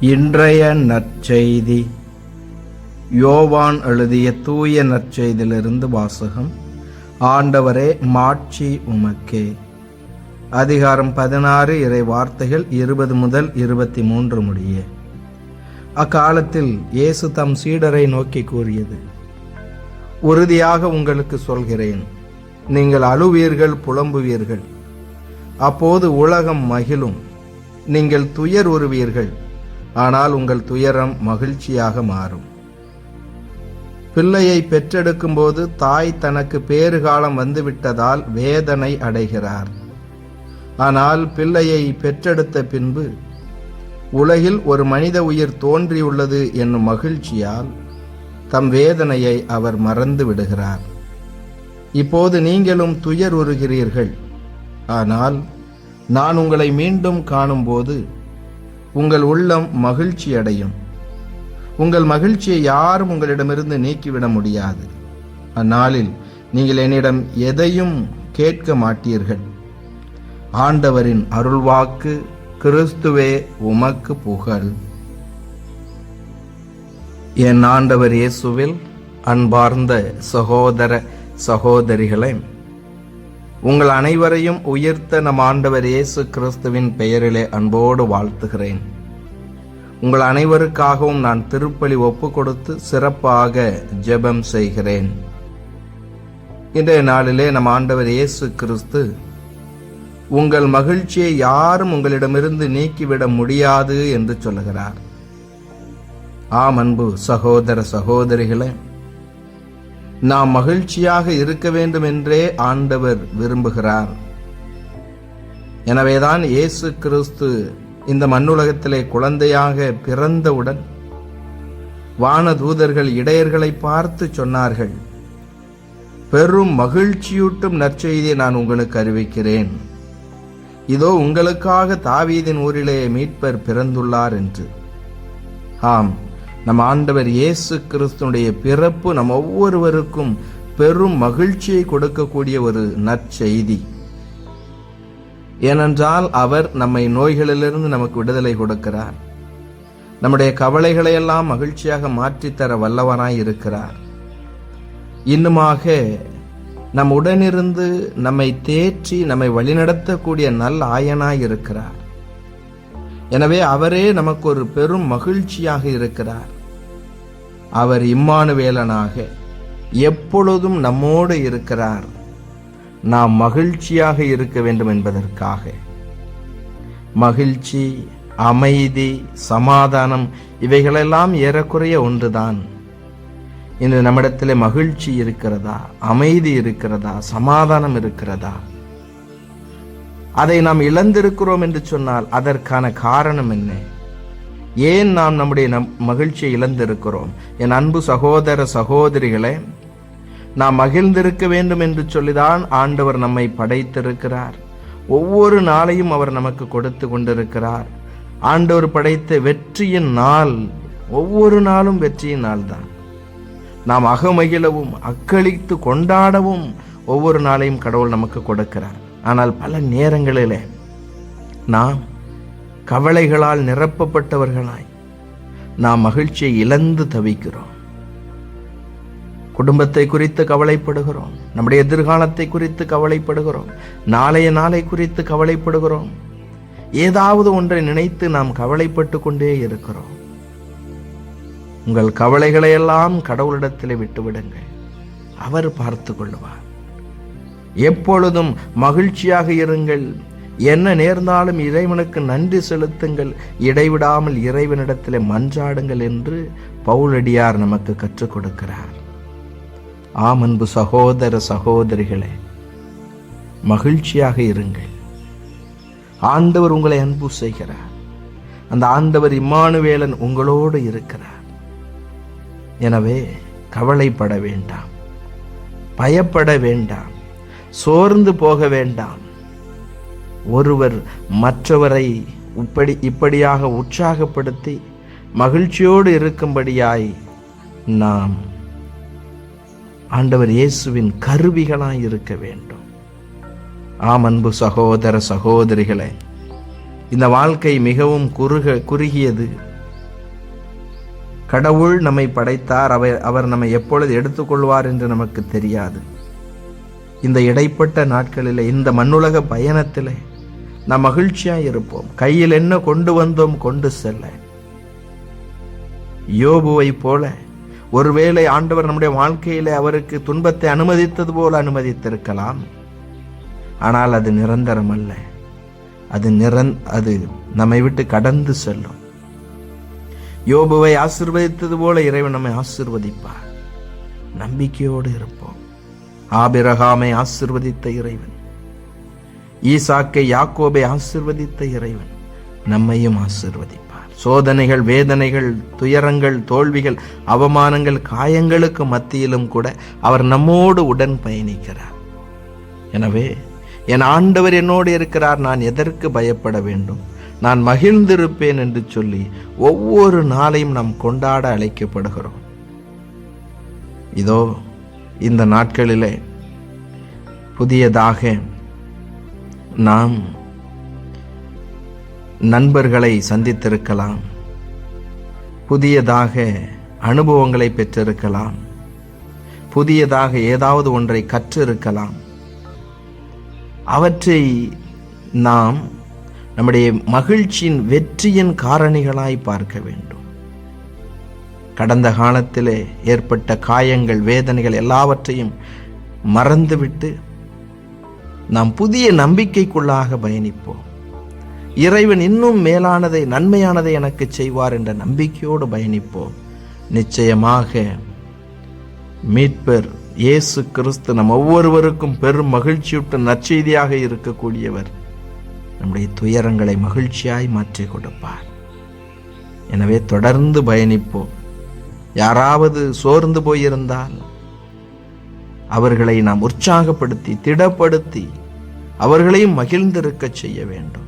இன்றைய நற்செய்தி. யோவான் எழுதிய தூய நற்செய்தியிலிருந்து வாசகம். ஆண்டவரே மாட்சி உமக்கே. அதிகாரம் பதினாறு இறை வார்த்தைகள் இருபது முதல் இருபத்தி மூன்று முடிய. அக்காலத்தில் இயேசு தம் சீடரை நோக்கி கூறியது உறுதியாக உங்களுக்கு சொல்கிறேன் நீங்கள் அழுவீர்கள் புலம்புவீர்கள். அப்போது உலகம் மகிழும். நீங்கள் துயர் உருவீர்கள். ஆனால் உங்கள் துயரம் மகிழ்ச்சியாக மாறும். பிள்ளையை பெற்றெடுக்கும்போது தாய் தனக்கு பேறுகாலம் வந்துவிட்டதால் வேதனை அடைகிறார். ஆனால் பிள்ளையை பெற்றெடுத்த பின்பு உலகில் ஒரு மனித உயிர் தோன்றியுள்ளது என்னும் மகிழ்ச்சியால் தம் வேதனையை அவர் மறந்து விடுகிறார். இப்போது நீங்களும் துயர் உறுகிறீர்கள் ஆனால் நான் உங்களை மீண்டும் காணும்போது உங்கள் உள்ளம் மகிழ்ச்சி அடையும் உங்கள் மகிழ்ச்சியை யாரும் உங்களிடமிருந்து நீக்கிவிட முடியாது. அந்நாளில் நீங்கள் என்னிடம் எதையும் கேட்க மாட்டீர்கள். ஆண்டவரின் அருள்வாக்கு கிறிஸ்துவே உமக்கு புகழ். என் ஆண்டவர் இயேசுவில் அன்பார்ந்த சகோதர சகோதரிகளை உங்கள் அனைவரையும் உயர்த்த நம் ஆண்டவர் இயேசு கிறிஸ்துவின் பெயரிலே அன்போடு வாழ்த்துகிறேன். உங்கள் அனைவருக்காகவும் நான் திருப்பலி ஒப்பு கொடுத்து சிறப்பாக ஜெபம் செய்கிறேன். இன்றைய நாளிலே நம் ஆண்டவர் இயேசு கிறிஸ்து உங்கள் மகிழ்ச்சியை யாரும் உங்களிடமிருந்து நீக்கிவிட முடியாது என்று சொல்லுகிறார். ஆம் அன்பு சகோதர சகோதரிகளை நாம் மகிழ்ச்சியாக இருக்க வேண்டும் என்றே ஆண்டவர் விரும்புகிறார். எனவேதான் இயேசு கிறிஸ்து இந்த மண்ணுலகத்திலே குழந்தையாக பிறந்தவுடன் வானதூதர்கள் இடையர்களை பார்த்து சொன்னார்கள் பெரும் மகிழ்ச்சியூட்டும் நற்செய்தியை நான் உங்களுக்கு அறிவிக்கிறேன். இதோ உங்களுக்காக தாவீதின் ஊரிலே மீட்பர் பிறந்துள்ளார் என்று. ஆம். நம் ஆண்டவர் இயேசு கிறிஸ்துனுடைய பிறப்பு நம் ஒவ்வொருவருக்கும் பெரும் மகிழ்ச்சியை கொடுக்கக்கூடிய ஒரு நற்செய்தி. ஏனென்றால் அவர் நம்மை நோய்களிலிருந்து நமக்கு விடுதலை கொடுக்கிறார். நம்முடைய கவலைகளை எல்லாம் மகிழ்ச்சியாக மாற்றித்தர வல்லவனாய் இருக்கிறார். இன்னுமாக நம் உடனிருந்து நம்மை தேற்றி நம்மை வழிநடத்தக்கூடிய நல் ஆயனாய் இருக்கிறார். எனவே அவரே நமக்கு ஒரு பெரும் மகிழ்ச்சியாக இருக்கிறார். அவர் இம்மானுவேலனாக எப்பொழுதும் நம்மோடு இருக்கிறார். நாம் மகிழ்ச்சியாக இருக்க வேண்டும் என்பதற்காக. மகிழ்ச்சி அமைதி சமாதானம் இவைகளெல்லாம் ஏறக்குறைய ஒன்றுதான். இன்று நம்மிடத்தில் மகிழ்ச்சி இருக்கிறதா அமைதி இருக்கிறதா சமாதானம் இருக்கிறதா? அதை நாம் இழந்திருக்கிறோம் என்று சொன்னால் அதற்கான காரணம் என்ன? ஏன் நாம் நம்முடைய நம் மகிழ்ச்சியை இழந்திருக்கிறோம்? என் அன்பு சகோதர சகோதரிகளே நாம் மகிழ்ந்திருக்க வேண்டும் என்று சொல்லிதான் ஆண்டவர் நம்மை படைத்திருக்கிறார். ஒவ்வொரு நாளையும் அவர் நமக்கு கொடுத்து கொண்டிருக்கிறார். ஆண்டவர் படைத்த வெற்றியின் நாள் ஒவ்வொரு நாளும் வெற்றியின் நாள் தான் நாம் அகமகிழவும் அக்களித்து கொண்டாடவும் ஒவ்வொரு நாளையும் கடவுள் நமக்கு கொடுக்கிறார். ஆனால் பல நேரங்களிலே நாம் கவலைகளால் நிரப்பப்பட்டவர்களாய் நாம் மகிழ்ச்சியை இழந்து தவிக்கிறோம். குடும்பத்தை குறித்து கவலைப்படுகிறோம். நம்முடைய எதிர்காலத்தை குறித்து கவலைப்படுகிறோம். நாளைய நாளை குறித்து கவலைப்படுகிறோம். ஏதாவது ஒன்றை நினைத்து நாம் கவலைப்பட்டு கொண்டே இருக்கிறோம். உங்கள் கவலைகளை எல்லாம் கடவுளிடத்தில் விட்டுவிடுங்கள். அவர் பார்த்து கொள்வார். எப்பொழுதும் மகிழ்ச்சியாக இருங்கள். என்ன நேர்ந்தாலும் இறைவனுக்கு நன்றி செலுத்துங்கள். இடைவிடாமல் இறைவனிடத்தில் மன்றாடுங்கள் என்று பவுலடியார் நமக்கு கற்றுக் கொடுக்கிறார். ஆம் அன்பு சகோதர சகோதரிகளே மகிழ்ச்சியாக இருங்கள். ஆண்டவர் உங்களை அன்பு செய்கிறார். அந்த ஆண்டவர் இம்மானுவேலன் உங்களோடு இருக்கிறார். எனவே கவலைப்பட வேண்டாம் பயப்பட வேண்டாம் சோர்ந்து போக வேண்டாம். ஒருவர் மற்றவரை இப்படி இப்படியாக உற்சாகப்படுத்தி மகிழ்ச்சியோடு இருக்கும்படியாய் நாம் ஆண்டவர் இயேசுவின் கருவிகளாய் இருக்க வேண்டும். ஆம் அன்பு சகோதர சகோதரிகளே இந்த வாழ்க்கை மிகவும் குறுக குறுகியது. கடவுள் நம்மை படைத்தார் அவர் அவர் நம்மை எப்பொழுது எடுத்துக்கொள்வார் என்று நமக்கு தெரியாது. இந்த இடைப்பட்ட நாட்களில் இந்த மண்ணுலக பயணத்திலே நாம் மகிழ்ச்சியாக இருப்போம். கையில் என்ன கொண்டு வந்தோம் கொண்டு செல்ல. யோபுவை போல ஒருவேளை ஆண்டவர் நம்முடைய வாழ்க்கையில அவருக்கு துன்பத்தை அனுமதித்தது போல அனுமதித்திருக்கலாம். ஆனால் அது நிரந்தரம் அல்ல. அது நிரந் அது நம்மை விட்டு கடந்து செல்லும். யோபுவை ஆசிர்வதித்தது போல இறைவன் நம்மை ஆசிர்வதிப்பார். நம்பிக்கையோடு இருப்போம். ஆபிரகாமை ஆசிர்வதித்த இறைவன். ஈசாக்கை யாக்கோபை ஆசிர்வதித்த இறைவன் நம்மையும் ஆசிர்வதிப்பார். சோதனைகள் வேதனைகள் துயரங்கள் தோல்விகள் அவமானங்கள் காயங்களுக்கு மத்தியிலும் கூட அவர் நம்மோடு உடன் பயணிக்கிறார். எனவே என் ஆண்டவர் என்னோடு இருக்கிறார் நான் எதற்கு பயப்பட வேண்டும்? நான் மகிழ்ந்திருப்பேன் என்று சொல்லி ஒவ்வொரு நாளையும் நாம் கொண்டாட அழைக்கப்படுகிறோம். இதோ இந்த நாட்களிலே புதியதாக நாம் நண்பர்களை சந்தித்திருக்கலாம். புதியதாக அனுபவங்களை பெற்றிருக்கலாம். புதியதாக ஏதாவது ஒன்றை கற்றிருக்கலாம். அவற்றை நாம் நம்முடைய மகிழ்ச்சியின் வெற்றியின் காரணிகளாய் பார்க்க வேண்டும். கடந்த காலத்திலே ஏற்பட்ட காயங்கள் வேதனைகள் எல்லாவற்றையும் மறந்துவிட்டு நாம் புதிய நம்பிக்கைக்குள்ளாக பயணிப்போம். இறைவன் இன்னும் மேலானதை நன்மையானதை எனக்கு செய்வார் என்ற நம்பிக்கையோடு பயணிப்போம். நிச்சயமாக மீட்பர் இயேசு கிறிஸ்து நம் ஒவ்வொருவருக்கும் பெரும் மகிழ்ச்சியூட்ட நற்செய்தியாக இருக்கக்கூடியவர். நம்முடைய துயரங்களை மகிழ்ச்சியாய் மாற்றி கொடுப்பார். எனவே தொடர்ந்து பயணிப்போம். யாராவது சோர்ந்து போயிருந்தால் அவர்களை நாம் உற்சாகப்படுத்தி திடப்படுத்தி அவர்களையும் மகிழ்ந்திருக்கச் செய்ய வேண்டும்.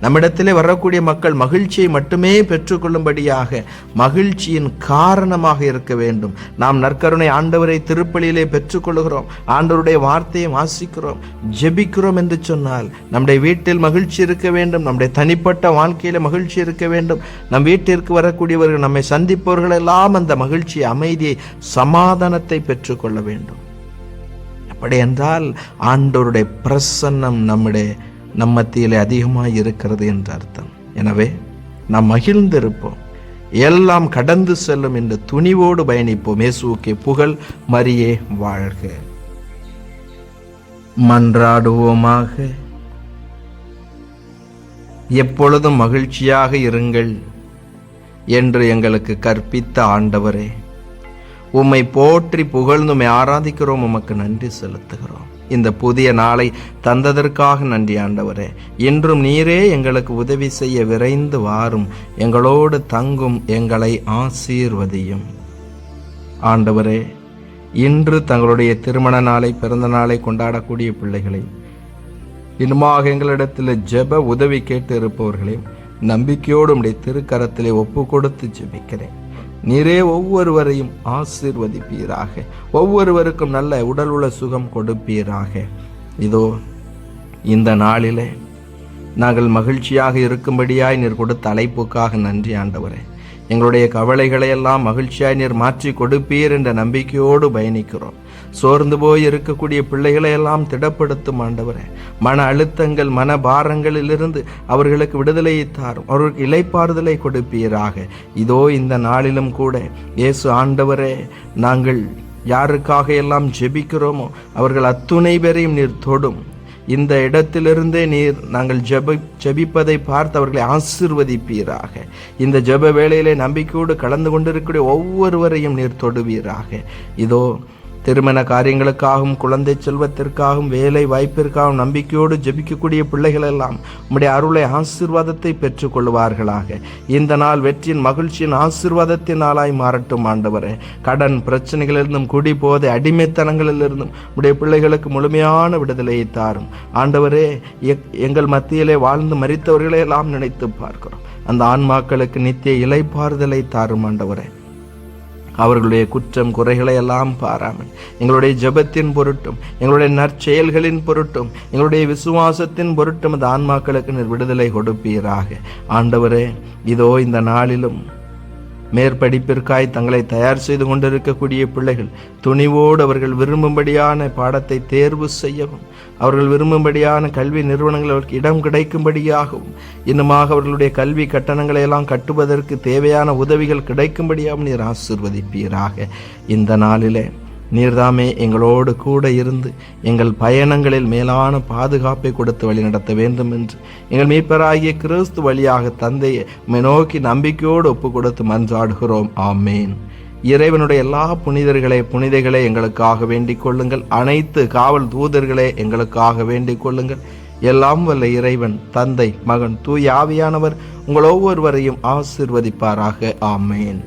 நம்மிடத்திலே வரக்கூடிய மக்கள் மகிழ்ச்சியை மட்டுமே பெற்றுக்கொள்ளும்படியாக மகிழ்ச்சியின் காரணமாக இருக்க வேண்டும். நாம் நற்கருணை ஆண்டவரை திருப்பலியிலே பெற்றுக்கொள்கிறோம். ஆண்டவருடைய வார்த்தையை வாசிக்கிறோம். ஜெபிக்கிறோம் என்று சொன்னால் நம்முடைய வீட்டில் மகிழ்ச்சி இருக்க வேண்டும். நம்முடைய தனிப்பட்ட வாழ்க்கையில மகிழ்ச்சி இருக்க வேண்டும். நம் வீட்டிற்கு வரக்கூடியவர்கள் நம்மை சந்திப்பவர்கள் எல்லாம் அந்த மகிழ்ச்சி அமைதியை சமாதானத்தை பெற்றுக்கொள்ள வேண்டும். அப்படி என்றால் ஆண்டோருடைய பிரசன்னம் நம்முடைய நம் மத்தியிலே அதிகமாக இருக்கிறது என்று அர்த்தம். எனவே நாம் மகிழ்ந்திருப்போம். எல்லாம் கடந்து செல்லும் என்று துணிவோடு பயணிப்போம். இயேசுக்கே புகழ் மரியே வாழ்க. மன்றாடுவோமாக. எப்பொழுதும் மகிழ்ச்சியாக இருங்கள் என்று எங்களுக்கு கற்பித்த ஆண்டவரே. உம்மை போற்றி புகழ்ந்து உம்மை ஆராதிக்கிறோம் உமக்கு நன்றி செலுத்துகிறோம். இந்த புதிய நாளை தந்ததற்காக நன்றி ஆண்டவரே. இன்றும் நீரே எங்களுக்கு உதவி செய்ய விரைந்து வாரும். எங்களோடு தங்கும் எங்களை ஆசீர்வதியும். ஆண்டவரே இன்று தங்களுடைய திருமண நாளை பிறந்த நாளை கொண்டாடக்கூடிய பிள்ளைகளை இன்னுமாக எங்களிடத்தில் ஜெப உதவி கேட்டு இருப்பவர்களே நம்பிக்கையோடு உடைய திருக்கரத்திலே ஒப்பு கொடுத்து ஜெபிக்கிறேன். நீரே ஒவ்வொருவரையும் ஆசீர்வதிப்பீராக. ஒவ்வொருவருக்கும் நல்ல உடல் உள்ள சுகம் கொடுப்பீராக. இதோ இந்த நாளிலே நாங்கள் மகிழ்ச்சியாக இருக்கும்படியாய் நீர் கொடுத்த அழைப்புக்காக நன்றி ஆண்டவரே. எங்களுடைய கவலைகளை எல்லாம் மகிழ்ச்சியாய் நீர் மாற்றி கொடுப்பீர் என்ற நம்பிக்கையோடு பயணிக்கிறோம். சோர்ந்து போய் இருக்கக்கூடிய பிள்ளைகளை எல்லாம் திடப்படுத்தும் ஆண்டவரே. மன அழுத்தங்கள் மன பாரங்களிலிருந்து அவர்களுக்கு விடுதலையை தாரும். அவர்களுக்கு இலைப்பாறுதலை கொடுப்பீராக. இதோ இந்த நாளிலும் கூட இயேசு ஆண்டவரே நாங்கள் யாருக்காக எல்லாம் ஜெபிக்கிறோமோ அவர்கள் அத்துணை பேரையும் நீர் தொடும். இந்த இடத்திலிருந்தே நீர் நாங்கள் ஜெப ஜெபிப்பதை பார்த்து அவர்களை ஆசிர்வதிப்பீராக. இந்த ஜெப வேளையிலே நம்பிக்கையோடு கலந்து கொண்டிருக்கக்கூடிய ஒவ்வொருவரையும் நீர் தொடுவீராக. இதோ திருமண காரியங்களுக்காகவும் குழந்தை செல்வத்திற்காகவும் வேலை வாய்ப்பிற்காகவும் நம்பிக்கையோடு ஜெபிக்கக்கூடிய பிள்ளைகள் எல்லாம் உம்முடைய அருளை ஆசீர்வாதத்தை பெற்றுக்கொள்வார்களாக இந்த நாள் வெற்றியின் மகிழ்ச்சியின் ஆசீர்வாதத்தின் நாளாய் மாறட்டும் ஆண்டவரே. கடன் பிரச்சனைகளிலிருந்தும் குடி போதை அடிமைத்தனங்களிலிருந்தும் உடைய பிள்ளைகளுக்கு முழுமையான விடுதலையை தாரும். ஆண்டவரே எங்கள் மத்தியிலே வாழ்ந்து மறித்தவர்களை எல்லாம் நினைத்து பார்க்கிறோம். அந்த ஆன்மாக்களுக்கு நித்திய இலைப்பாறுதலை தாரும் ஆண்டவரே. அவர்களுடைய குற்றம் குறைகளை எல்லாம் பாராமல் எங்களுடைய ஜெபத்தின் பொருட்டும் எங்களுடைய நற்செயல்களின் பொருட்டும் எங்களுடைய விசுவாசத்தின் பொருட்டும் அந்த ஆன்மாக்களுக்கு விடுதலை கொடுப்பீராக. ஆண்டவரே இதோ இந்த நாளிலும் மேற்படிப்பிற்காய் தங்களை தயார் செய்து கொண்டிருக்கக்கூடிய பிள்ளைகள் துணிவோடு அவர்கள் விரும்பும்படியான பாடத்தை தேர்வு செய்யவும் அவர்கள் விரும்பும்படியான கல்வி நிறுவனங்கள் அவருக்கு இடம் கிடைக்கும்படியாகவும் இன்னுமாக அவர்களுடைய கல்வி கட்டணங்களை எல்லாம் கட்டுவதற்கு தேவையான உதவிகள் கிடைக்கும்படியாகவும் நீர் ஆசிர்வதிப்பீராக. இந்த நாளிலே நீர்தாமே எங்களோடு கூட இருந்து எங்கள் பயணங்களில் மேலான பாதுகாப்பை கொடுத்து வழிநடத்த வேண்டும் என்று எங்கள் மீட்பராகிய கிறிஸ்து வழியாக தந்தையை நோக்கி நம்பிக்கையோடு ஒப்பு கொடுத்து மன்றாடுகிறோம். ஆமேன். இறைவனுடைய எல்லா புனிதர்களே புனிதைகளே எங்களுக்காக வேண்டிக் கொள்ளுங்கள். அனைத்து காவல் தூதர்களே எங்களுக்காக வேண்டிக் கொள்ளுங்கள். எல்லாம் வல்ல இறைவன் தந்தை மகன் தூய் ஆவியானவர் உங்கள் ஒவ்வொருவரையும் ஆசிர்வதிப்பாராக. ஆமேன்.